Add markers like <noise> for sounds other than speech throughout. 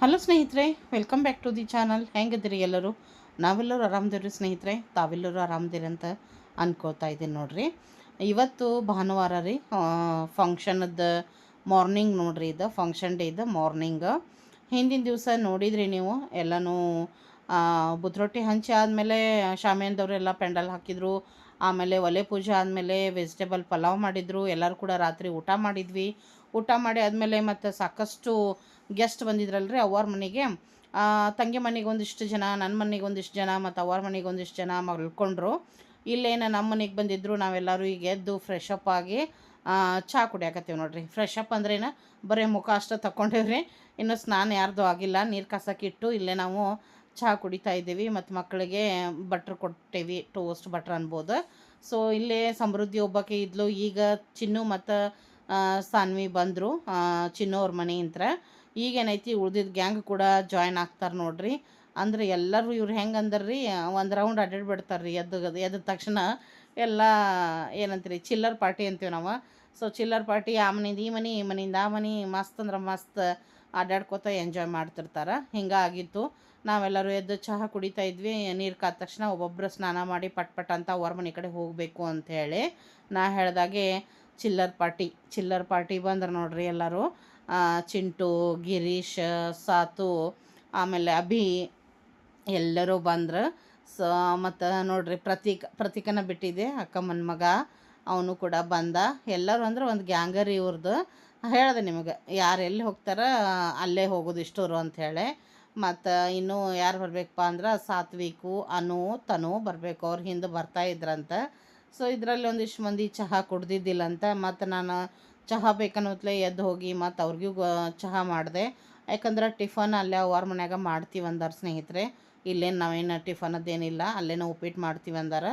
Hello ಸ್ನೇಹಿತರೆ welcome back to the channel ಹೆಂಗಿದ್ದೀರಿ ಎಲ್ಲರೂ? ನಾವೆಲ್ಲರೂ ಆರಾಮದಿರಿ ಸ್ನೇಹಿತರೆ, ತಾವೆಲ್ಲರೂ ಆರಾಮದಿರಿ ಅಂತ ಅನ್ಕೋತಾ ಇದ್ದೀನಿ ನೋಡಿರಿ. ಇವತ್ತು ಭಾನುವಾರ ರೀ ಫಂಕ್ಷನದ್ದು ಮಾರ್ನಿಂಗ್ ನೋಡಿರಿ ಇದು ಫಂಕ್ಷನ್ ಡೇ ಇದು ಮಾರ್ನಿಂಗ್ ಹಿಂದಿನ ದಿವಸ ನೋಡಿದ್ರಿ ನೀವು, ಎಲ್ಲನೂ ಬುದ್ರೊಟ್ಟಿ ಹಂಚಿ ಆದಮೇಲೆ ಶಾಮಿಯಾನದವರೆಲ್ಲ ಪೆಂಡಲ್ ಹಾಕಿದ್ರು, ಆಮೇಲೆ ಒಲೆ ಪೂಜೆ ಆದಮೇಲೆ ವೆಜಿಟೇಬಲ್ ಪಲಾವ್ ಮಾಡಿದರು, ಎಲ್ಲರೂ ಕೂಡ ರಾತ್ರಿ ಊಟ ಮಾಡಿದ್ವಿ. ಊಟ ಮಾಡಿ ಆದಮೇಲೆ ಮತ್ತು ಸಾಕಷ್ಟು ಗೆಸ್ಟ್ ಬಂದಿದ್ರಲ್ರಿ ಅವ್ರ ಮನೆಗೆ. ತಂಗಿ ಮನೆಗೆ ಒಂದಿಷ್ಟು ಜನ ನನ್ನ ಮನೆಗೆ ಒಂದಿಷ್ಟು ಜನ ಮತ್ತು ಅವ್ರ ಮನೆಗೆ ಒಂದಿಷ್ಟು ಜನ ಮಲ್ಕೊಂಡ್ರು ಇಲ್ಲೇನು ನಮ್ಮ ಮನೆಗೆ ಬಂದಿದ್ದರು ನಾವೆಲ್ಲರೂ ಈಗ ಎದ್ದು ಫ್ರೆಶ್ ಅಪ್ ಆಗಿ ಚಹಾ ಕುಡಿಯಾಕತ್ತೀವಿ ನೋಡ್ರಿ. ಫ್ರೆಶ್ ಅಪ್ ಅಂದ್ರೇನು ಬರೀ ಮುಖ ಅಷ್ಟು ತಗೊಂಡೇವ್ರಿ ಇನ್ನು ಸ್ನಾನ ಯಾರ್ದು ಆಗಿಲ್ಲ, ನೀರು ಕಸಕ್ಕಿಟ್ಟು ಇಲ್ಲೇ ನಾವು ಚಹಾ ಕುಡಿತಾ ಇದ್ದೀವಿ. ಮತ್ತು ಮಕ್ಕಳಿಗೆ ಬಟ್ರ್ ಕೊಟ್ಟೇವಿ ಟೋಸ್ಟ್ ಬಟ್ರ್ ಅನ್ಬೋದು. ಸೊ ಇಲ್ಲೇ ಸಮೃದ್ಧಿ ಒಬ್ಬಕ್ಕೆ ಇದ್ಲು. ಈಗ ಚಿನ್ನು ಮತ್ತು ಸಾನ್ವಿ ಬಂದರು ಚಿನ್ನು ಅವ್ರ ಮನೆಯಿಂತ್ರ ಈಗೇನೈತಿ ಉಳ್ದಿದ್ದ ಗ್ಯಾಂಗ್ ಕೂಡ ಜಾಯ್ನ್ ಆಗ್ತಾರೆ ನೋಡ್ರಿ. ಅಂದ್ರೆ ಎಲ್ಲರೂ ಇವ್ರು ಹೆಂಗೆ ಅಂದರ್ರಿ, ಒಂದು ರೌಂಡ್ ಅಡ್ಡಾಡ್ಬಿಡ್ತಾರೆ ರೀ ಎದ್ದು ಎದ್ದ ತಕ್ಷಣ ಎಲ್ಲ ಏನಂತೀರಿ ಚಿಲ್ಲರ್ ಪಾರ್ಟಿ ಅಂತೀವಿ ನಾವು. ಸೊ ಚಿಲ್ಲರ್ ಪಾರ್ಟಿ ಆ ಮನಿಂದ ಈ ಮನೆ, ಈ ಮನೆಯಿಂದ ಆ ಮನೆ, ಮಸ್ತ್ ಅಂದ್ರೆ ಮಸ್ತ್ ಅಡ್ಡಾಡ್ಕೋತ ಎಂಜಾಯ್ ಮಾಡ್ತಿರ್ತಾರೆ. ಹಿಂಗಾಗಿತ್ತು ನಾವೆಲ್ಲರೂ ಎದ್ದು ಚಹಾ ಕುಡಿತಾ ಇದ್ವಿ, ನೀರು ಕಾದ ತಕ್ಷಣ ಒಬ್ಬೊಬ್ಬರು ಸ್ನಾನ ಮಾಡಿ ಪಟ್ ಪಟ್ ಅಂತ ಅವ್ರ ಮನೆ ಕಡೆ ಹೋಗಬೇಕು ಅಂತ ಹೇಳಿ ನಾ ಹೇಳ್ದಾಗೆ ಚಿಲ್ಲರ್ ಪಾರ್ಟಿ ಚಿಲ್ಲರ್ ಪಾರ್ಟಿ ಬಂದ್ರೆ ನೋಡ್ರಿ ಎಲ್ಲರೂ. ಚಿಂಟು, ಗಿರೀಶ್, ಸಾತು, ಆಮೇಲೆ ಅಭಿ, ಎಲ್ಲರೂ ಬಂದ್ರು. ಸೊ ಮತ್ತು ನೋಡ್ರಿ, ಪ್ರತೀಕ್, ಪ್ರತೀಕನ ಬಿಟ್ಟಿದ್ದೆ, ಅಕ್ಕಮ್ಮನ ಮಗ, ಅವನು ಕೂಡ ಬಂದ. ಎಲ್ಲರೂ ಅಂದ್ರೆ ಒಂದು ಗ್ಯಾಂಗರಿ ಇವ್ರದ್ದು ಹೇಳಿದೆ ನಿಮಗೆ, ಯಾರು ಎಲ್ಲಿ ಹೋಗ್ತಾರ, ಅಲ್ಲೇ ಹೋಗೋದು ಇಷ್ಟೋರು ಅಂಥೇಳಿ ಮತ್ತು ಇನ್ನೂ ಯಾರು ಬರಬೇಕಪ್ಪ ಅಂದ್ರೆ ಸಾತ್ವಿಕು, ಅನು, ತನು ಬರಬೇಕು, ಅವ್ರ ಹಿಂದೆ ಬರ್ತಾ ಇದ್ರಂತೆ. ಸೊ ಇದರಲ್ಲಿ ಒಂದಿಷ್ಟು ಮಂದಿ ಚಹಾ ಕುಡ್ದಿದ್ದಿಲ್ಲಂತ, ಮತ್ತು ನಾನು ಚಹಾ ಬೇಕನ್ನೋತ್ಲೆ ಎದ್ದು ಹೋಗಿ ಮತ್ತು ಅವ್ರಿಗೂ ಚಹಾ ಮಾಡಿದೆ. ಯಾಕಂದ್ರೆ ಟಿಫನ್ ಅಲ್ಲೇ ಅವ್ರ ಮನ್ಯಾಗ ಮಾಡ್ತೀವಿ ಅಂದಾರ ಸ್ನೇಹಿತರೆ. ಇಲ್ಲೇನು ನಾವೇನು ಟಿಫನದ್ದೇನಿಲ್ಲ, ಅಲ್ಲೇನೋ ಉಪ್ಪಿಟ್ಟು ಮಾಡ್ತೀವಿ ಅಂದಾರ.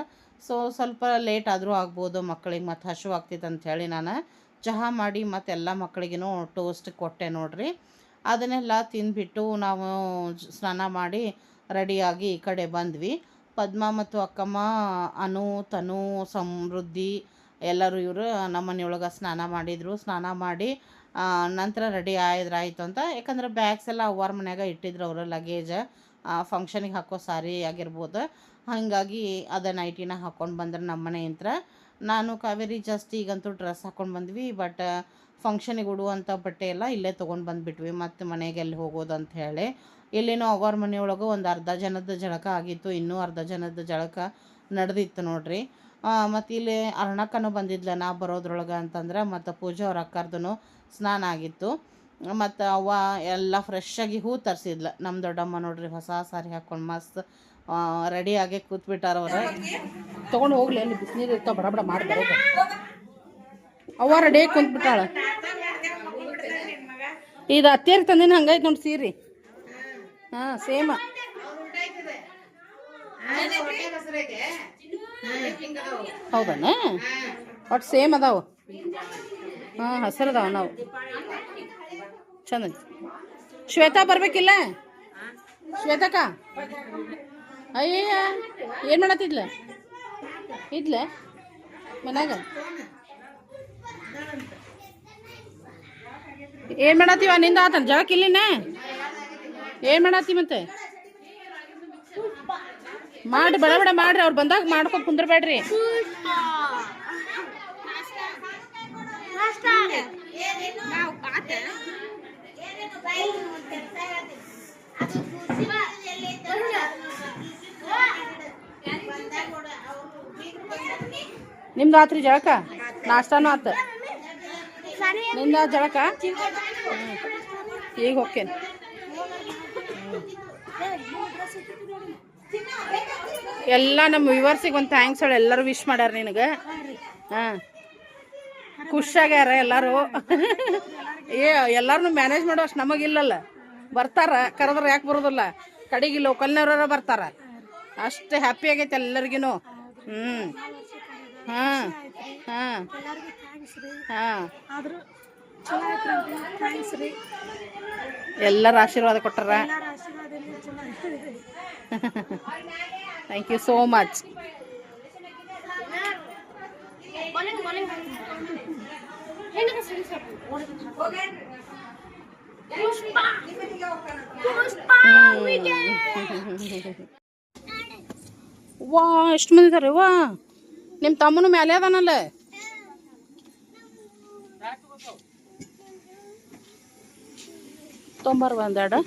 ಸೊ, ಸ್ವಲ್ಪ ಲೇಟ್ ಆದರೂ ಆಗ್ಬೋದು ಮಕ್ಕಳಿಗೆ ಮತ್ತು ಹಶು ಆಗ್ತಿತ್ತು ಹೇಳಿ ನಾನು ಚಹಾ ಮಾಡಿ ಮತ್ತು ಎಲ್ಲ ಮಕ್ಕಳಿಗೂ ಟೋಸ್ಟ್ ಕೊಟ್ಟೆ ನೋಡ್ರಿ. ಅದನ್ನೆಲ್ಲ ತಿಂದುಬಿಟ್ಟು ನಾವು ಸ್ನಾನ ಮಾಡಿ ರೆಡಿಯಾಗಿ ಈ ಕಡೆ ಬಂದ್ವಿ. ಪದ್ಮ ಮತ್ತು ಅಕ್ಕಮ್ಮ, ಅನು, ತನು, ಸಮೃದ್ಧಿ ಎಲ್ಲರೂ ಇವರು ನಮ್ಮ ಮನೆಯೊಳಗೆ ಸ್ನಾನ ಮಾಡಿದರು. ಸ್ನಾನ ಮಾಡಿ ನಂತರ ರೆಡಿ ಆಯ್ದ್ರೆ ಅಂತ. ಯಾಕಂದ್ರೆ ಬ್ಯಾಗ್ಸ್ ಎಲ್ಲ ಅವ್ವಾರ ಮನ್ಯಾಗ ಇಟ್ಟಿದ್ರು ಅವರು ಲಗೇಜ್ ಫಂಕ್ಷನಿಗೆ ಹಾಕೋ ಸಾರಿ ಆಗಿರ್ಬೋದು. ಹಾಗಾಗಿ ಅದ ನೈಟಿನ ಹಾಕ್ಕೊಂಡು ಬಂದ್ರೆ ನಮ್ಮ ಮನೆಯಂತ್ರ ನಾನು ಕಾವೇರಿ ಜಾಸ್ತಿ ಈಗಂತೂ ಡ್ರೆಸ್ ಹಾಕ್ಕೊಂಡು ಬಂದ್ವಿ ಬಟ್ ಫಂಕ್ಷನಿಗೆ ಉಡುವಂಥ ಬಟ್ಟೆ ಎಲ್ಲ ಇಲ್ಲೇ ತೊಗೊಂಡು ಬಂದುಬಿಟ್ವಿ. ಮತ್ತು ಮನೆಗೆ ಎಲ್ಲಿ ಹೋಗೋದು ಅಂತ ಹೇಳಿ. ಇಲ್ಲೇನೋ ಅವ್ರ ಮನೆಯೊಳಗೆ ಒಂದು ಅರ್ಧ ಜನದ ಜಳಕ ಆಗಿತ್ತು. ಇನ್ನೂ ಅರ್ಧ ಜನದ ಜಳಕ ನಡೆದಿತ್ತು ನೋಡ್ರಿ. ಮತ್ತು ಇಲ್ಲಿ ಅರ್ಣಕ್ಕನೂ ಬಂದಿದ್ಲ ನಾ ಬರೋದ್ರೊಳಗೆ ಅಂತಂದ್ರೆ ಮತ್ತು ಪೂಜಾ ಅವ್ರ ಅಕ್ಕರ್ದು ಸ್ನಾನ ಆಗಿತ್ತು. ಮತ್ತು ಅವ್ವ ಎಲ್ಲ ಫ್ರೆಶ್ಶಾಗಿ ಹೂ ತರಿಸಿದ್ಲ. ನಮ್ಮ ದೊಡ್ಡಮ್ಮ ನೋಡ್ರಿ ಹೊಸ ಸಾರಿ ಹಾಕ್ಕೊಂಡು ಮಸ್ತ್ ರೆಡಿಯಾಗಿ ಕೂತ್ಬಿಟ್ಟಾರ ಅವ್ರ. ತೊಗೊಂಡು ಹೋಗ್ಲಿ ಅಲ್ಲಿ ಬಿಸಿನೀರು ಇರ್ತಾವ ಬಡ ಬಡ ಅವ ಬರೋದು. ಅವ್ವ ರೆಡಿ ಕುಂತ್ಬಿಟ್ಟಾಳ. ಇದು ಅತ್ತೇರಿ ತಂದಿನ ಹಂಗಾಯ್ತು ನೋಡಿ ಸೀರಿ. ಹಾಂ ಸೇಮ ಹೌದನ? ಒಟ್ಟು ಸೇಮ್ ಅದಾವು. ಹಾಂ ಹಸಿರು ಅದಾವ ನಾವು. ಚಂದ. ಶ್ವೇತಾ ಬರ್ಬೇಕಿಲ್ಲ? ಶ್ವೇತಕ್ಕ? ಅಯ್ಯ ಏನು ಮಾಡತ್ತಿದ್ಲ ಇದ್ಲ? ಮನ್ಯಾಗ? ಏನು ಮಾಡತ್ತೀವ ನಿಂದ ಆತನ? ಜಗಕ್ಕೆ ಇಲ್ಲಿನ ಏನು ಮಾಡತ್ತಿ ಮಾಡಿ, ಬಡ ಮಾಡ್ರಿ, ಅವ್ರು ಬಂದಾಗ ಮಾಡ್ಕೊಂಡು ಕುಂದ್ರಬೇಡ್ರಿ. ನಿಮ್ದು ಆತ್ರಿ ಜಳಕ? ನಾಷ್ಟಾನು ಆತ. ನಿಂದ ಜಳಕ. ಈಗ ಹೋಗ್ತೇನೆ ಎಲ್ಲ ನಮ್ಮ ವಿವರ್ಸಿಗೆ ಒಂದು ಥ್ಯಾಂಕ್ಸ್ ಹೇಳಿ ಎಲ್ಲರೂ ವಿಶ್ ಮಾಡ್ಯಾರ ನಿನಗೆ. ಹಾಂ. ಖುಷಿಯಾಗ್ಯಾರ ಎಲ್ಲರೂ. ಏ ಎಲ್ಲರನ್ನು ಮ್ಯಾನೇಜ್ ಮಾಡೋ ಅಷ್ಟು ನಮಗಿಲ್ಲಲ್ಲ ಬರ್ತಾರ ಕರೆದ್ರೆ ಯಾಕೆ ಬರೋದಿಲ್ಲ. ಕಡೆಗೆ ಲೋಕಲ್ನವ್ರ ಬರ್ತಾರ. ಅಷ್ಟು ಹ್ಯಾಪಿ ಆಗೈತೆ ಎಲ್ಲರಿಗೂ ಹ್ಞೂ ಹಾಂ. ಹಾಂ. ಹಾಂ. ಎಲ್ಲರ ಆಶೀರ್ವಾದ ಕೊಟ್ಟಾರ. ಥ್ಯಾಂಕ್ ಯು ಸೋ ಮಚ್ ವಾ, ಎಷ್ಟು ಮಂದಿ ಇದಾರೆ? ವಾ ನಿಮ್ಮ ತಮ್ಮನು ಮೇಲೆ ಅದಾನಲ್ಲ? ತೊಂಬರ್ ಒಂದೆರಡು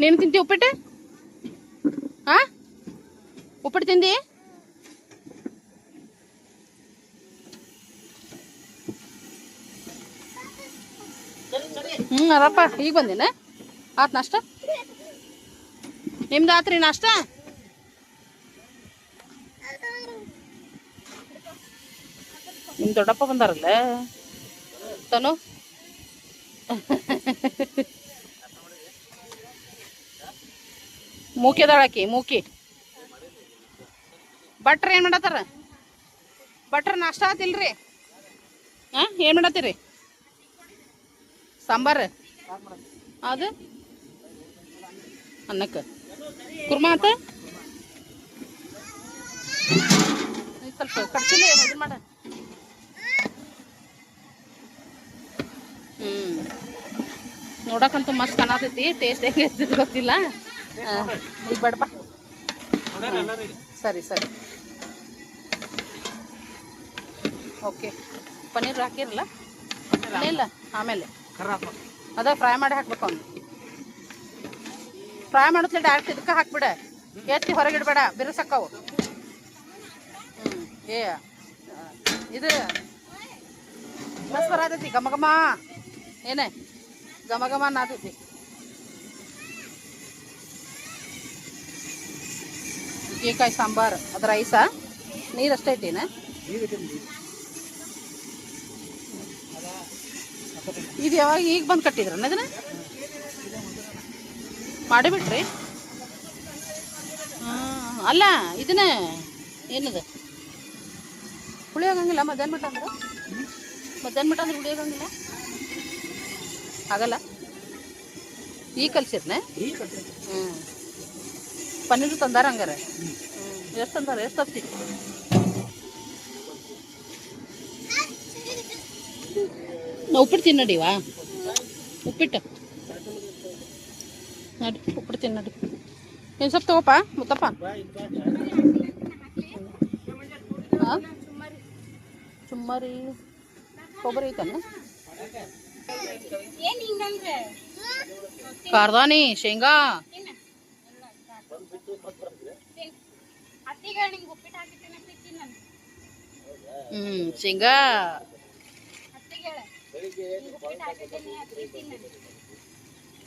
ನೀನು ತಿಂತೀವಿ ಉಪ್ಪಿಟ್ಟು? ಉಪ್ಪಿಟ್ಟು ತಿಂದಿ? ಹ್ಞೂ ರಪ್ಪ ಈಗ ಬಂದಿನ? ಆತ್ ನಾಷ್ಟ? ನಿಮ್ದು ಆತ್ರಿ ನಾಷ್ಟ? ನಿಮ್ಮ ದೊಡ್ಡಪ್ಪ ಬಂದಾರಲ್ಲ? ತನು? ಮೂಕಿದಾಳಕಿ ಮೂಕಿ. ಭಟ್ರ ಏನು ಮಾಡತ್ತಾರ? ಭಟ್ರ ನಾಷ್ಟ ಆತಿಲ್ರಿ? ಹಾಂ, ಏನು ಮಾಡತ್ತೀರಿ? ಸಾಂಬಾರು? ಅದು? ಅನ್ನಕ್ಕೆ. ಕುರ್ಮಾ ಆತ ಸ್ವಲ್ಪ ಕಟ್ತೀನಿ ಇದು ಮಾಡ. ಹ್ಞೂ ನೋಡಕ್ಕಂತೂ ಮಸ್ತ್ ಕಾಣತೈತಿ ಟೇಸ್ಟ್ ಹೆಂಗೆ ಗೊತ್ತಿಲ್ಲ. ಈಗ ಬೇಡಪ್ಪ. ಸರಿ ಸರಿ. ಓಕೆ. ಪನ್ನೀರ್ ಹಾಕಿರಲ್ಲ? ಇಲ್ಲ ಆಮೇಲೆ. ಅದ ಫ್ರೈ ಮಾಡಿ ಹಾಕ್ಬೇಕು ಅವ್ನು. ಫ್ರೈ ಮಾಡುತ್ತೆ ಡೈರೆಕ್ಟ್ ಇದಕ್ಕೆ ಹಾಕ್ಬಿಡ. ಎತ್ತಿ ಹೊರಗಿಡ್ಬೇಡ ಬಿರುಸಕ್ಕವು ಹ್ಞೂ ಏ, ಇದು ಬಸ್ ಬರತೈತಿ ಘಮ ಘಮ. ಏನೇ? ಘಮ ಘಮ ನುಗ್ಗೆಕಾಯಿ ಸಾಂಬಾರು, ಅದು ರೈಸಾ ನೀರು ಅಷ್ಟೇ ಐತಿನ ಇದು ಯಾವಾಗ ಈಗ ಬಂದು ಕಟ್ಟಿದ್ರ ಅದನ್ನ ಮಾಡಿಬಿಟ್ರಿ ಅಲ್ಲ, ಇದನ್ನ ಏನದು? ಉಳಿಯೋಗಂಗಿಲ್ಲ, ಮಧ್ಯಾಹ್ನ ಮಠ ಅಂದ್ರೆ? ಮಧ್ಯಾಹ್ನ ಮಟ್ಟ ಅಂದ್ರೆ ಉಳಿಯೋಗಂಗಿಲ್ಲ? ಆಗಲ್ಲ? ಈಗ ಕಲ್ಸಿರ್ನೆ ಹ್ಞೂ ಪನ್ನೀರು ತಂದಾರ ಹಂಗಾರೆ? ಎಷ್ಟು ತಂದಾರ? ಎಷ್ಟು ತಪ್ತಿ ನಾ ಉಪ್ಪಿಟ್ಟು ತಿನ್ನಡಿವಾ ಉಪ್ಪಿಟ್ಟು. ನಡಿ ಉಪ್ಪಿಟ್ಟು ತಿನ್ನಡಿ ಏನು ಸ್ವಲ್ಪ ತಗೋಪ ಮುತ್ತಪ್ಪ? ಹಾಂ ಚುಮ್ಮರಿ. ಕೊಬ್ಬರಿ ಐತನ? ಕಾರ್ದಾನಿ ಶೇಂಗಾ. ಹ್ಮ್ ಶೇಂಗಾ.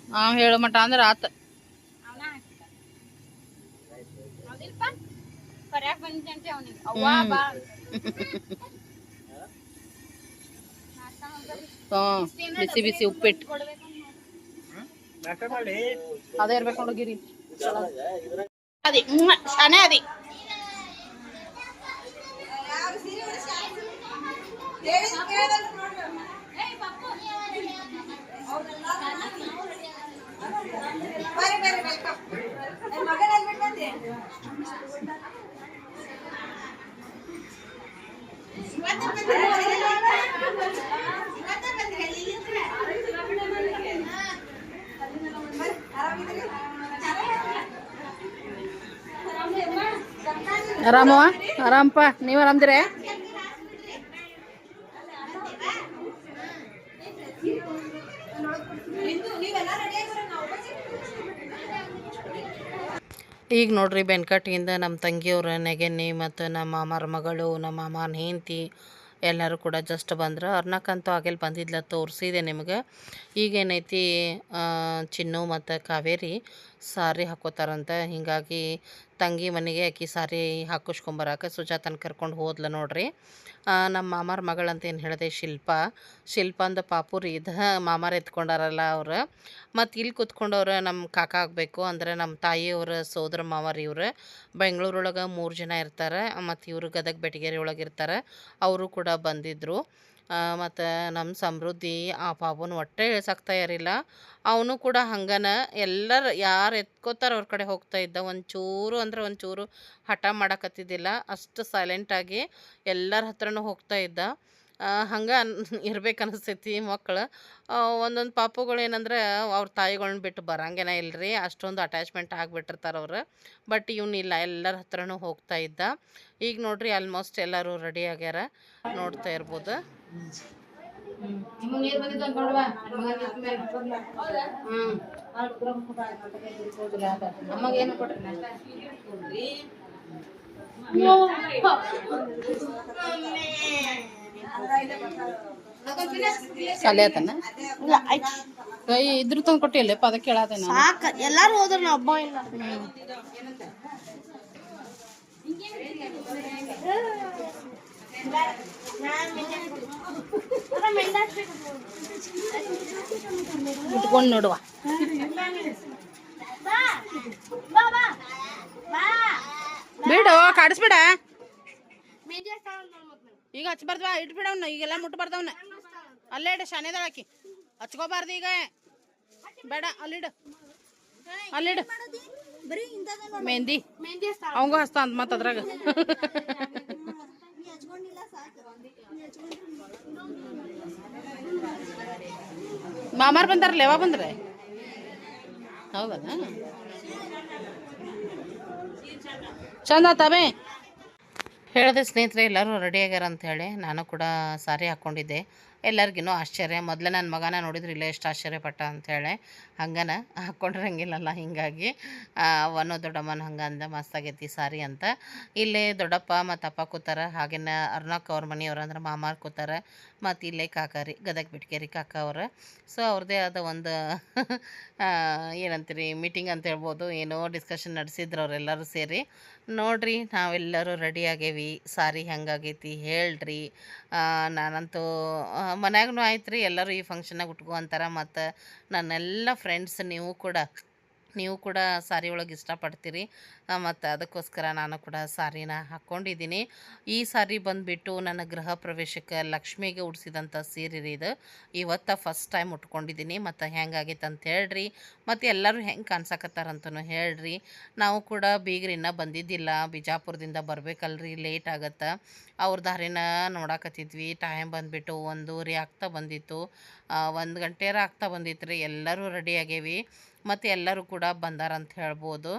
ನಾವ್ ಹೇಳೋ. ಮಟ ಅಂದ್ರೆ ಆತ. ಹ್ಮ್. ಹ್ಮ್ ಬಿಸಿ ಬಿಸಿ ಉಪ್ಪಿಟ್ಟು. ಅದೇ ಇರ್ಬೇಕು ನೋಡು ಅದೇ ಶಾನೆ ಅದಿ. ಆರಾಮವ ಆರಾಮಪ್ಪ ನೀವು ಆರಾಮ್ದಿರೇ? ಈಗ ನೋಡ್ರಿ ಬೆನ್ಕಟ್ಟಿಯಿಂದ ನಮ್ಮ ತಂಗಿಯವ್ರ ನೆಗೆನ್ನಿ ಮತ್ತು ನಮ್ಮ ಮಾಮರ ಮಗಳು, ನಮ್ಮ ಮಾಮನ ಹೆಂಡತಿ ಎಲ್ಲರೂ ಕೂಡ ಜಸ್ಟ್ ಬಂದ್ರೆ. ಅರ್ನಕ್ಕಂತೂ ಆಗಲ್ಲಿ ಬಂದಿದ್ಲ, ತೋರಿಸಿದೆ ನಿಮ್ಗೆ. ಈಗೇನೈತಿ ಚಿನ್ನು ಮತ್ತು ಕಾವೇರಿ. ಸಾರಿ ಹಾಕೋತಾರಂತ. ಹೀಗಾಗಿ ತಂಗಿ ಮನೆಗೆ ಆಕಿ ಸಾರಿ ಹಾಕಿಸ್ಕೊಂಬರಾಕ ಸುಜಾತನ ಕರ್ಕೊಂಡು ಹೋದ್ಲ ನೋಡ್ರಿ. ನಮ್ಮ ಮಾಮಾರ ಮಗಳಂತ ಏನು ಹೇಳಿದೆ, ಶಿಲ್ಪ. ಶಿಲ್ಪ ಅಂದ ಪಾಪುರಿ ಇದ ಮಾಮಾರ ಎತ್ಕೊಂಡಾರಲ್ಲ ಅವ್ರು. ಮತ್ತು ಇಲ್ಲಿ ಕೂತ್ಕೊಂಡವ್ರು ನಮ್ಮ ಕಾಕ ಆಗಬೇಕು, ಅಂದರೆ ನಮ್ಮ ತಾಯಿಯವ್ರ ಸೋದರ ಮಾಮಾರಿ ಇವ್ರು. ಬೆಂಗಳೂರೊಳಗೆ ಮೂರು ಜನ ಇರ್ತಾರೆ, ಮತ್ತು ಇವರು ಗದಗ ಬೆಟಗೇರಿ ಒಳಗೆ ಇರ್ತಾರೆ, ಅವರು ಕೂಡ ಬಂದಿದ್ದರು ಮತ್ತು ನಮ್ಮ ಸಮೃದ್ಧಿ ಆ ಪಾಪನ ಒಟ್ಟೆ ಇಳ್ಸಕ್ಕೆ ತಯಾರಿಲ್ಲ. ಅವನು ಕೂಡ ಹಂಗನ ಎಲ್ಲರು ಯಾರು ಎತ್ಕೋತಾರ ಅವ್ರ ಕಡೆ ಹೋಗ್ತಾ ಇದ್ದ, ಒಂಚೂರು ಅಂದ್ರೆ ಒಂಚೂರು ಹಠ ಮಾಡಕತ್ತಿದ್ದಿಲ್ಲ. ಅಷ್ಟು ಸೈಲೆಂಟಾಗಿ ಎಲ್ಲರ ಹತ್ರನೂ ಹೋಗ್ತಾ ಇದ್ದ. ಹಂಗೆ ಅನ್ <laughs> ಇರ್ಬೇಕು ಅನಿಸ್ತೈತಿ ಮಕ್ಕಳು ಒಂದೊಂದು ಪಾಪುಗಳು ಏನಂದ್ರೆ ಅವ್ರ ತಾಯಿಗಳನ್ನ ಬಿಟ್ಟು ಬರಂಗೇನ ಇಲ್ರಿ. ಅಷ್ಟೊಂದು ಅಟ್ಯಾಚ್ಮೆಂಟ್ ಆಗಿಬಿಟ್ಟಿರ್ತಾರೆ ಅವರು. ಬಟ್ ಇವನಿಲ್ಲ ಎಲ್ಲರ ಹತ್ರನೂ ಹೋಗ್ತಾ ಇದ್ದ. ಈಗ ನೋಡ್ರಿ ಆಲ್ಮೋಸ್ಟ್ ಎಲ್ಲರೂ ರೆಡಿ ಆಗ್ಯಾರ. ನೋಡ್ತಾ ಇರ್ಬೋದು. ಸಾಲೆ ಆತನ? ಕೈ ಇದ್ರ ತಂದು ಕೊಟ್ಟಿಲ್ಲಪ್ಪ ಅದಕ್ಕೆ ಕೇಳಾತೆ ಸಾಕ ಎಲ್ಲಾರು ಹೋದ್ರ ನಾ ಒಬ್ಬ ಇಲ್ಲ. ಇಟ್ಕೊಂಡು ನೋಡುವ. ಬಿಡು ಕಾಡಿಸ್ಬೇಡ. ಈಗ ಹಚ್ಬಾರ್ದವ ಇಟ್ಬಿಡವ್ನ, ಈಗೆಲ್ಲ ಮುಟ್ಬಾರ್ದವ್ನ. ಅಲ್ಲೇ ಇಡು ಶಾನೆದಳಾಕಿ ಹಚ್ಕೋಬಾರ್ದು ಈಗ. ಬೇಡ, ಅಲ್ಲಿಡು. ಅಲ್ಲಿಡು. ಮೆಹಂದಿ. ಅವಂಗ ಹಸ್ತ ಅಂತ ಮತ್ತೆ ಅದ್ರಾಗ. ಮಾಮಾರ್ ಬಂದಾರಲ್ಲ ಯಾವ ಬಂದ್ರೆ? ಹೌದಾ? ಚಂದ ಆತಾವೆ ಹೇಳಿದೆ ಸ್ನೇಹಿತರೆ, ಎಲ್ಲರೂ ರೆಡಿ ಆಗ್ಯಾರ ಹೇಳಿ ನಾನು ಕೂಡ ಸಾರಿ ಹಾಕ್ಕೊಂಡಿದ್ದೆ ಎಲ್ಲರಿಗೂ ಆಶ್ಚರ್ಯ. ಮೊದಲೇ ನನ್ನ ಮಗನ ನೋಡಿದ್ರೆ ಇಲ್ಲೇ ಎಷ್ಟು ಆಶ್ಚರ್ಯಪಟ್ಟ ಅಂಥೇಳಿ ಹಂಗನ ಹಾಕ್ಕೊಂಡಿರಂಗಿಲ್ಲಲ್ಲ ಹೀಗಾಗಿ ಅವನು ದೊಡ್ಡಮ್ಮನ ಹಂಗೆ ಅಂದ ಮಸ್ತಾಗೈತಿ ಸಾರಿ ಅಂತ. ಇಲ್ಲೇ ದೊಡ್ಡಪ್ಪ ಮತ್ತು ಅಪ್ಪ ಕೂತಾರ, ಹಾಗೇನ ಅರ್ನಾಕ್ ಅವ್ರ ಮನೆಯವ್ರು ಅಂದ್ರೆ ಮಾಮಾರ್ ಕೂತಾರ, ಮತ್ತು ಇಲ್ಲೇ ಕಾಕಾರಿ ಗದಗ ಬಿಟ್ಕೇರಿ ಕಾಕ ಅವ್ರ. ಸೊ ಅವ್ರದ್ದೇ ಆದ ಒಂದು ಏನಂತೀರಿ ಮೀಟಿಂಗ್ ಅಂತ ಹೇಳ್ಬೋದು, ಏನೋ ಡಿಸ್ಕಷನ್ ನಡೆಸಿದ್ರು ಅವರೆಲ್ಲರೂ ಸೇರಿ. ನೋಡ್ರಿ ನಾವೆಲ್ಲರೂ ರೆಡಿ ಆಗೇವಿ. ಸಾರಿ ಹೆಂಗಾಗೈತಿ, ಹೇಳ್ರಿ. ನಾನಂತೂ ಮನ್ಯಾಗೂ ಆಯ್ತು ರೀ ಎಲ್ಲರೂ ಈ ಫಂಕ್ಷನಾಗ ಉಟ್ಕೊ ಅಂತಾರೆ. ಮತ್ತು ನನ್ನೆಲ್ಲ ಫ್ರೆಂಡ್ಸ್ ನೀವು ಕೂಡ ನೀವು ಕೂಡ ಸಾರಿ ಒಳಗೆ ಇಷ್ಟಪಡ್ತೀರಿ. ಮತ್ತು ಅದಕ್ಕೋಸ್ಕರ ನಾನು ಕೂಡ ಸಾರಿನ ಹಾಕ್ಕೊಂಡಿದ್ದೀನಿ ಈ ಸಾರಿ ಬಂದುಬಿಟ್ಟು ನನ್ನ ಗೃಹ ಪ್ರವೇಶಕ್ಕೆ ಲಕ್ಷ್ಮಿಗೆ ಉಡಿಸಿದಂಥ ಸೀರೆ ಇದು. ಇವತ್ತು ಫಸ್ಟ್ ಟೈಮ್ ಉಟ್ಕೊಂಡಿದ್ದೀನಿ. ಮತ್ತು ಹೆಂಗಾಗೈತೆ ಅಂತ ಹೇಳ್ರಿ. ಮತ್ತು ಎಲ್ಲರೂ ಹೆಂಗೆ ಕಾಣ್ಸಕತ್ತಾರಂತನೂ ಹೇಳ್ರಿ. ನಾವು ಕೂಡ ಬೀಗರಿನ ಬಂದಿದ್ದಿಲ್ಲ. ಬಿಜಾಪುರದಿಂದ ಬರಬೇಕಲ್ರಿ. ಲೇಟ್ ಆಗತ್ತೆ. ಅವ್ರ ದಾರಿನ ನೋಡಾಕತ್ತಿದ್ವಿ. ಟೈಮ್ ಬಂದುಬಿಟ್ಟು ಒಂದೂವರೆ ಆಗ್ತಾ ಬಂದಿತ್ತು. ಒಂದು ಗಂಟೆರ ಆಗ್ತಾ ಬಂದಿತ್ತು ರೀ ಎಲ್ಲರೂ ರೆಡಿ ಆಗೇವಿ. ಮತ್ತು ಎಲ್ಲರೂ ಕೂಡ ಬಂದಾರಂತ ಹೇಳ್ಬೋದು.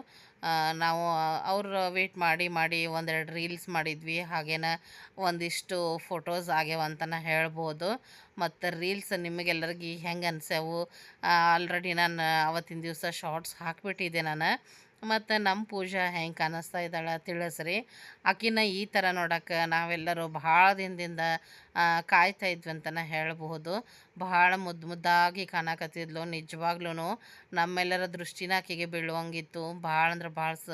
ನಾವು ಅವ್ರು ವೇಟ್ ಮಾಡಿ ಮಾಡಿ ಒಂದೆರಡು ರೀಲ್ಸ್ ಮಾಡಿದ್ವಿ. ಹಾಗೇನ ಒಂದಿಷ್ಟು ಫೋಟೋಸ್ ಆಗ್ಯಾವ ಹೇಳ್ಬೋದು. ಮತ್ತು ರೀಲ್ಸ್ ನಿಮಗೆಲ್ಲರಿಗೆ ಹೆಂಗೆ ಅನ್ಸ್ಯಾವು? ಆಲ್ರೆಡಿ ನಾನು ಅವತ್ತಿನ ದಿವಸ ಶಾರ್ಟ್ಸ್ ಹಾಕಿಬಿಟ್ಟಿದ್ದೆ ನಾನು. ಮತ್ತು ನಮ್ಮ ಪೂಜಾ ಹೆಂಗೆ ಕಾಣಿಸ್ತಾ ಇದ್ದಾಳೆ ತಿಳಿಸ್ರಿ. ಆಕಿನ ಈ ಥರ ನೋಡೋಕೆ ನಾವೆಲ್ಲರೂ ಭಾಳ ದಿನದಿಂದ ಕಾಯ್ತಾ ಇದ್ವಿ ಅಂತ ಹೇಳಬಹುದು. ಭಾಳ ಮುದ್ದು ಮುದ್ದಾಗಿ ಕಾಣಕತ್ತಿದ್ಲು ನಿಜವಾಗ್ಲೂ ನಮ್ಮೆಲ್ಲರ ದೃಷ್ಟಿನ ಆಕೆಗೆ ಬೀಳುವಂಗಿತ್ತು. ಭಾಳ ಅಂದ್ರೆ ಭಾಳ ಸ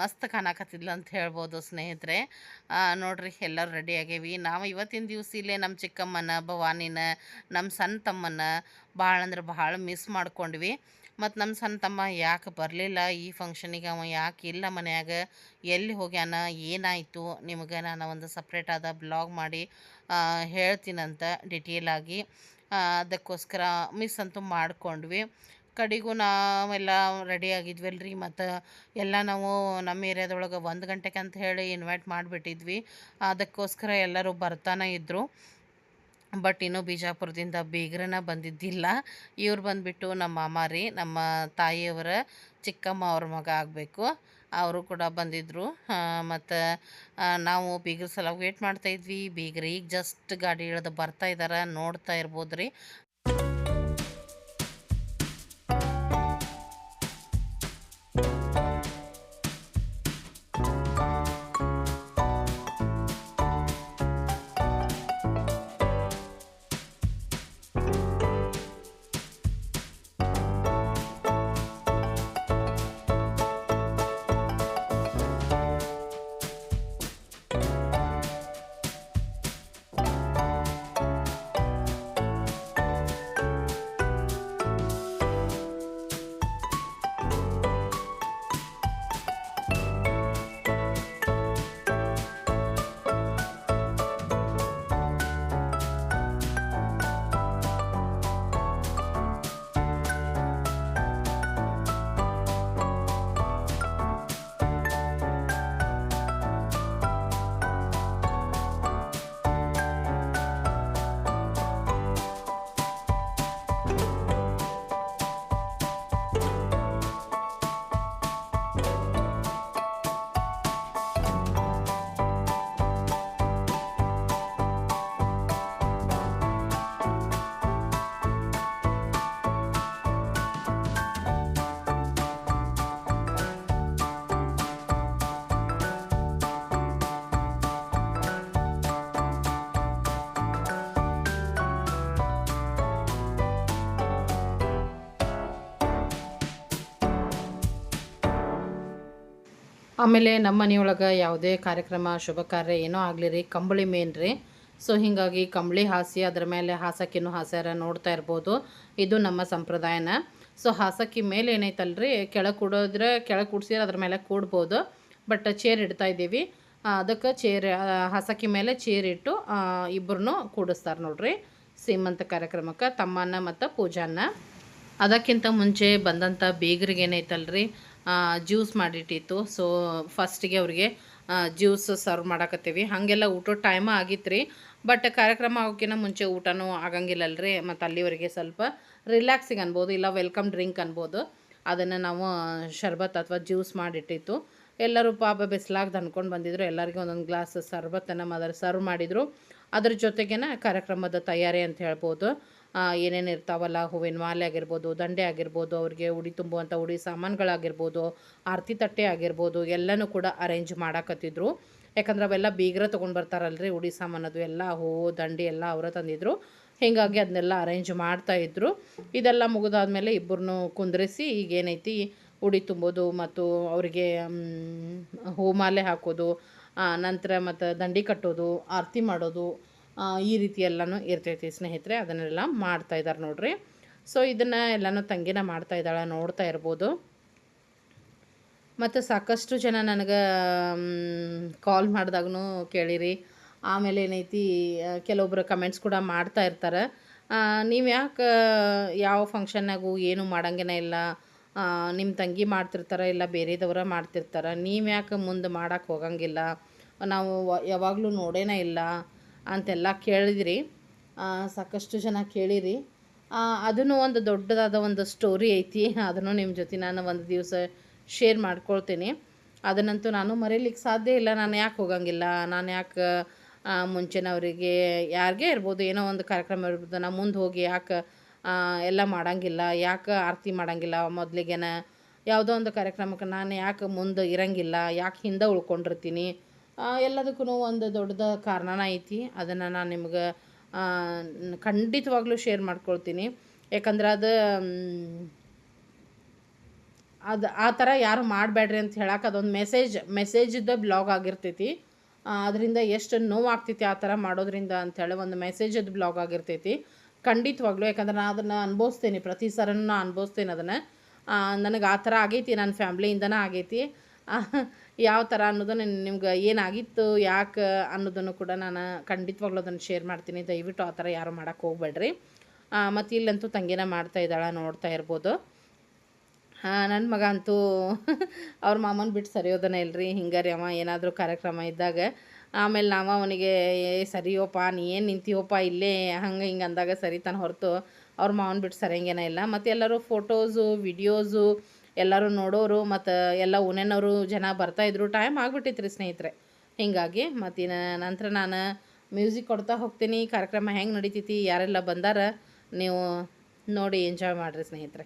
ಮಸ್ತ್ ಕಾಣಕತ್ತಿದ್ಲು ಅಂತ ಹೇಳ್ಬೋದು ಸ್ನೇಹಿತರೆ. ನೋಡ್ರಿ ಎಲ್ಲರೂ ರೆಡಿ ಆಗೇವಿ. ನಾವು ಇವತ್ತಿನ ದಿವಸ ಇಲ್ಲೇ ನಮ್ಮ ಚಿಕ್ಕಮ್ಮನ, ಭವಾನಿನ ನಮ್ಮ ಸಣ್ಣ ತಮ್ಮನ ಭಾಳ ಅಂದ್ರೆ ಭಾಳ ಮಿಸ್ ಮಾಡ್ಕೊಂಡ್ವಿ. ಮತ್ತು ನಮ್ಮ ಸಣ್ಣ ತಮ್ಮ ಯಾಕೆ ಬರಲಿಲ್ಲ ಈ ಫಂಕ್ಷನಿಗೆ ಅವ ಯಾಕೆ ಇಲ್ಲ ಮನ್ಯಾಗ? ಎಲ್ಲಿ ಹೋಗ್ಯಾನ? ಏನಾಯಿತು? ನಿಮಗೆ ನಾನು ಒಂದು ಸಪ್ರೇಟಾದ ಬ್ಲಾಗ್ ಮಾಡಿ ಹೇಳ್ತೀನಂತ ಡಿಟೇಲ್ ಆಗಿ ಅದಕ್ಕೋಸ್ಕರ ಮಿಸ್ ಅಂತೂ ಮಾಡಿಕೊಂಡ್ವಿ. ಕಡೆಗೂ ನಾವೆಲ್ಲ ರೆಡಿ ಆಗಿದ್ವಲ್ರಿ ಮತ್ತು ಎಲ್ಲ ನಾವು ನಮ್ಮ ಏರಿಯಾದೊಳಗೆ ಒಂದು ಗಂಟೆಗೆ ಅಂತ ಹೇಳಿ ಇನ್ವೈಟ್ ಮಾಡಿಬಿಟ್ಟಿದ್ವಿ. ಅದಕ್ಕೋಸ್ಕರ ಎಲ್ಲರೂ ಬರ್ತಾನೆ ಇದ್ದರು ಬಟ್ ಇನ್ನೂ ಬಿಜಾಪುರದಿಂದ ಬೀಗ್ರನ ಬಂದಿದ್ದಿಲ್ಲ. ಇವ್ರು ಬಂದುಬಿಟ್ಟು ನಮ್ಮ ಮಾಮ ರೀ, ನಮ್ಮ ತಾಯಿಯವರ ಚಿಕ್ಕಮ್ಮ ಅವ್ರ ಮಗ ಆಗಬೇಕು. ಅವರು ಕೂಡ ಬಂದಿದ್ದರು ಮತ್ತು ನಾವು ಬೀಗ್ರ ಸಲ ವೇಟ್ ಮಾಡ್ತಾಯಿದ್ವಿ ಬೀಗ್ರು ಈಗ ಜಸ್ಟ್ ಗಾಡಿ ಇಳಿದು ಬರ್ತಾ ಇದ್ದಾರೆ ನೋಡ್ತಾ ಇರ್ಬೋದು ರೀ ಆಮೇಲೆ ನಮ್ಮ ಮನೆಯೊಳಗೆ ಯಾವುದೇ ಕಾರ್ಯಕ್ರಮ, ಶುಭ ಕಾರ್ಯ ಏನೋ ಆಗಲಿ ರೀ, ಕಂಬಳಿ ಮೇನ್ ರೀ. ಸೊ ಹೀಗಾಗಿ ಕಂಬಳಿ ಹಾಸಿ ಅದರ ಮೇಲೆ ಹಾಸಕ್ಕಿನೂ ಹಾಸ್ಯಾರ ನೋಡ್ತಾ ಇರ್ಬೋದು. ಇದು ನಮ್ಮ ಸಂಪ್ರದಾಯನ. ಸೊ ಹಾಸಕ್ಕಿ ಮೇಲೆ ಏನೈತಲ್ರಿ ಕೆಳಗೆ ಕೂಡೋದ್ರೆ ಕೆಳಗೆ ಕೂಡ್ಸಿದ್ರೆ ಅದ್ರ ಮೇಲೆ ಕೂಡ್ಬೋದು. ಬಟ್ ಚೇರ್ ಇಡ್ತಾ ಇದ್ದೀವಿ. ಅದಕ್ಕೆ ಚೇರ್ ಹಾಸಕ್ಕಿ ಮೇಲೆ ಚೇರ್ ಇಟ್ಟು ಇಬ್ಬರನ್ನೂ ಕೂಡಿಸ್ತಾರೆ ನೋಡ್ರಿ. ಸೀಮಂತ ಕಾರ್ಯಕ್ರಮಕ್ಕೆ, ತಮ್ಮನ್ನ ಮತ್ತು ಪೂಜಾನ ಅದಕ್ಕಿಂತ ಮುಂಚೆ ಬಂದಂಥ ಬೀಗರಿಗೆ ಏನೈತಲ್ರಿ ಜ್ಯೂಸ್ ಮಾಡಿಟ್ಟಿತ್ತು. ಸೊ ಫಸ್ಟಿಗೆ ಅವ್ರಿಗೆ ಜ್ಯೂಸ್ ಸರ್ವ್ ಮಾಡಾಕತ್ತೀವಿ. ಹಾಗೆಲ್ಲ ಊಟ ಟೈಮ್ ಆಗಿತ್ತು ರೀ ಬಟ್ ಕಾರ್ಯಕ್ರಮ ಆಗೋಕ್ಕಿಂತ ಮುಂಚೆ ಊಟನೂ ರೀ ಮತ್ತು ಅಲ್ಲಿವರೆಗೆ ಸ್ವಲ್ಪ ರಿಲ್ಯಾಕ್ಸಿಗೆ ಅನ್ಬೋದು, ಇಲ್ಲ ವೆಲ್ಕಮ್ ಡ್ರಿಂಕ್ ಅನ್ಬೋದು. ಅದನ್ನು ನಾವು ಶರ್ಬತ್ ಅಥವಾ ಜ್ಯೂಸ್ ಮಾಡಿಟ್ಟಿತ್ತು. ಎಲ್ಲರೂ ಪಾಪ ಬಿಸಿಲಾಗ್ದು ಅಂದ್ಕೊಂಡು ಬಂದಿದ್ರು. ಎಲ್ಲರಿಗೂ ಒಂದೊಂದು ಗ್ಲಾಸ್ ಸರ್ಬತ್ತನ್ನು ಮದರ್ ಸರ್ವ್ ಮಾಡಿದರು. ಅದ್ರ ಜೊತೆಗೇನೆ ಕಾರ್ಯಕ್ರಮದ ತಯಾರಿ ಅಂತ ಹೇಳ್ಬೋದು. ಏನೇನು ಇರ್ತಾವಲ್ಲ, ಹೂವಿನ ಮಾಲೆ ಆಗಿರ್ಬೋದು, ದಂಡೆ ಆಗಿರ್ಬೋದು, ಅವ್ರಿಗೆ ಉಡಿ ತುಂಬುವಂಥ ಉಡಿ ಸಾಮಾನುಗಳಾಗಿರ್ಬೋದು, ಆರತಿ ತಟ್ಟೆ ಆಗಿರ್ಬೋದು, ಎಲ್ಲನೂ ಕೂಡ ಅರೇಂಜ್ ಮಾಡಾಕತ್ತಿದ್ರು. ಯಾಕಂದ್ರೆ ಅವೆಲ್ಲ ಬೀಗರ ತೊಗೊಂಡು ಬರ್ತಾರಲ್ರಿ ಉಡಿ ಸಾಮಾನದು, ಎಲ್ಲ ಹೂವು ದಂಡಿ ಎಲ್ಲ ಅವರ ತಂದಿದ್ರು. ಹೀಗಾಗಿ ಅದನ್ನೆಲ್ಲ ಅರೇಂಜ್ ಮಾಡ್ತಾಯಿದ್ರು ಇದೆಲ್ಲ ಮುಗಿದಾದ್ಮೇಲೆ ಇಬ್ಬರನ್ನೂ ಕುಂದ್ರಿಸಿ ಈಗ ಏನೈತಿ ಉಡಿ ತುಂಬೋದು ಮತ್ತು ಅವರಿಗೆ ಹೂಮಾಲೆ ಹಾಕೋದು ನಂತರ ಮತ್ತು ದಂಡಿ ಕಟ್ಟೋದು, ಆರತಿ ಮಾಡೋದು ಈ ರೀತಿ ಎಲ್ಲನೂ ಇರ್ತೈತಿ ಸ್ನೇಹಿತರೆ, ಅದನ್ನೆಲ್ಲ ಮಾಡ್ತಾ ಇದ್ದಾರೆ ನೋಡ್ರಿ. ಸೊ ಇದನ್ನು ಎಲ್ಲನೂ ತಂಗಿನ ಮಾಡ್ತಾ ಇದ್ದಾಳೆ ನೋಡ್ತಾ ಇರ್ಬೋದು. ಮತ್ತು ಸಾಕಷ್ಟು ಜನ ನನಗೆ ಕಾಲ್ ಮಾಡಿದಾಗೂ ಕೇಳಿರಿ. ಆಮೇಲೆ ಏನೈತಿ ಕೆಲವೊಬ್ಬರು ಕಮೆಂಟ್ಸ್ ಕೂಡ ಮಾಡ್ತಾ ಇರ್ತಾರೆ. ನೀವು ಯಾಕೆ, ಯಾವ ಫಂಕ್ಷನ್ನಾಗೂ ಏನು ಮಾಡಂಗೇನೆ ಇಲ್ಲ? ನಿಮ್ಮ ತಂಗಿ ಮಾಡ್ತಿರ್ತಾರೆ ಇಲ್ಲ ಬೇರೆದವರ ಮಾಡ್ತಿರ್ತಾರೆ? ನೀವು ಯಾಕೆ ಮುಂದೆ ಮಾಡೋಕ್ಕೆ ಹೋಗಂಗಿಲ್ಲ? ನಾವು ಯಾವಾಗಲೂ ನೋಡೇನೇ ಇಲ್ಲ. ಅಂತೆಲ್ಲ ಕೇಳಿದಿರಿ. ಸಾಕಷ್ಟು ಜನ ಕೇಳಿರಿ. ಅದನ್ನು ಒಂದು ದೊಡ್ಡದಾದ ಒಂದು ಸ್ಟೋರಿ ಐತಿ. ಅದನ್ನು ನಿಮ್ಮ ಜೊತೆ ನಾನು ಒಂದು ದಿವಸ ಶೇರ್ ಮಾಡ್ಕೊಳ್ತೀನಿ. ಅದನ್ನಂತೂ ನಾನು ಮರೀಲಿಕ್ಕೆ ಸಾಧ್ಯ ಇಲ್ಲ. ನಾನು ಯಾಕೆ ಹೋಗಂಗಿಲ್ಲ? ನಾನು ಯಾಕೆ ಮುಂಚೆನವರಿಗೆ ಯಾರಿಗೇ ಇರ್ಬೋದು ಏನೋ ಒಂದು ಕಾರ್ಯಕ್ರಮ ಇರ್ಬೋದು ನಾನು ಮುಂದೆ ಹೋಗಿ ಯಾಕೆ ಎಲ್ಲ ಮಾಡಂಗಿಲ್ಲ? ಯಾಕೆ ಆರತಿ ಮಾಡಂಗಿಲ್ಲ? ಮೊದಲಿಗೆನ ಯಾವುದೋ ಒಂದು ಕಾರ್ಯಕ್ರಮಕ್ಕೆ ನಾನು ಯಾಕೆ ಮುಂದೆ ಇರಂಗಿಲ್ಲ? ಯಾಕೆ ಹಿಂದೆ ಉಳ್ಕೊಂಡಿರ್ತೀನಿ? ಎಲ್ಲದಕ್ಕೂ ಒಂದು ದೊಡ್ಡದ ಕಾರಣನ ಐತಿ. ಅದನ್ನು ನಾನು ನಿಮ್ಗೆ ಖಂಡಿತವಾಗ್ಲೂ ಶೇರ್ ಮಾಡ್ಕೊಳ್ತೀನಿ. ಯಾಕಂದ್ರೆ ಅದು ಅದು, ಆ ಥರ ಯಾರು ಮಾಡಬೇಡ್ರಿ ಅಂತ ಹೇಳಕ್ಕೆ ಅದೊಂದು ಮೆಸೇಜ್ ಮೆಸೇಜಿದ್ದ ಬ್ಲಾಗ್ ಆಗಿರ್ತೈತಿ. ಅದರಿಂದ ಎಷ್ಟು ನೋವಾಗ್ತೈತಿ ಆ ಥರ ಮಾಡೋದ್ರಿಂದ ಅಂಥೇಳಿ ಒಂದು ಮೆಸೇಜದ ಬ್ಲಾಗ್ ಆಗಿರ್ತೈತಿ. ಖಂಡಿತವಾಗ್ಲೂ, ಯಾಕಂದ್ರೆ ನಾನು ಅದನ್ನು ಅನುಭವಿಸ್ತೀನಿ. ಪ್ರತಿ ಸರನೂ ನಾನು ಅನುಭವಿಸ್ತೀನಿ ಅದನ್ನು. ನನಗೆ ಆ ಥರ ಆಗೈತಿ. ನನ್ನ ಫ್ಯಾಮ್ಲಿಯಿಂದನೇ ಆಗೈತಿ. ಯಾವ ಥರ ಅನ್ನೋದನ್ನು ನಿಮ್ಗೆ ಏನಾಗಿತ್ತು? ಯಾಕೆ ಅನ್ನೋದನ್ನು ಕೂಡ ನಾನು ಖಂಡಿತವಾಗ್ಲೂ ಅದನ್ನು ಶೇರ್ ಮಾಡ್ತೀನಿ. ದಯವಿಟ್ಟು ಆ ಥರ ಯಾರು ಮಾಡೋಕ್ಕೆ ಹೋಗ್ಬೇಡ್ರಿ. ಮತ್ತು ಇಲ್ಲಂತೂ ತಂಗಿನ ಮಾಡ್ತಾ ಇದ್ದಾಳೆ ನೋಡ್ತಾ ಇರ್ಬೋದು. ನನ್ನ ಮಗ ಅಂತೂ <laughs> ಅವ್ರ ಮಾಮನ ಬಿಟ್ಟು ಸರಿಯೋದನ್ನ ಇಲ್ರಿ. ಹಿಂಗಾರಿ ಅವ ಏನಾದರೂ ಕಾರ್ಯಕ್ರಮ ಇದ್ದಾಗ ಆಮೇಲೆ ನಾವು ಅವನಿಗೆ, ಏ ಸರಿಯೋಪ್ಪ ನೀ ಏನು ನಿಂತೀವಪ್ಪ ಇಲ್ಲೇ ಹಂಗೆ ಹಿಂಗೆ ಅಂದಾಗ ಸರಿ ತಾನು ಹೊರತು ಅವ್ರ ಮಾವನ ಬಿಟ್ಟು ಸರಿಯಂಗೇನ ಇಲ್ಲ. ಮತ್ತು ಎಲ್ಲರೂ ಫೋಟೋಸು ವಿಡಿಯೋಸು ಎಲ್ಲರೂ ನೋಡೋರು ಮತ್ತು ಎಲ್ಲ ಉನೆನವರು ಜನ ಬರ್ತಾಯಿದ್ರು ಟೈಮ್ ಆಗಿಬಿಟ್ಟಿತ್ತು ರೀ ಸ್ನೇಹಿತರೆ. ಹೀಗಾಗಿ ಮತ್ತು ನಂತರ ನಾನು ಮ್ಯೂಸಿಕ್ ಕೊಡ್ತಾ ಹೋಗ್ತೀನಿ, ಕಾರ್ಯಕ್ರಮ ಹೆಂಗೆ ನಡಿತೈತಿ, ಯಾರೆಲ್ಲ ಬಂದಾರ, ನೀವು ನೋಡಿ ಎಂಜಾಯ್ ಮಾಡಿರಿ ಸ್ನೇಹಿತರೆ.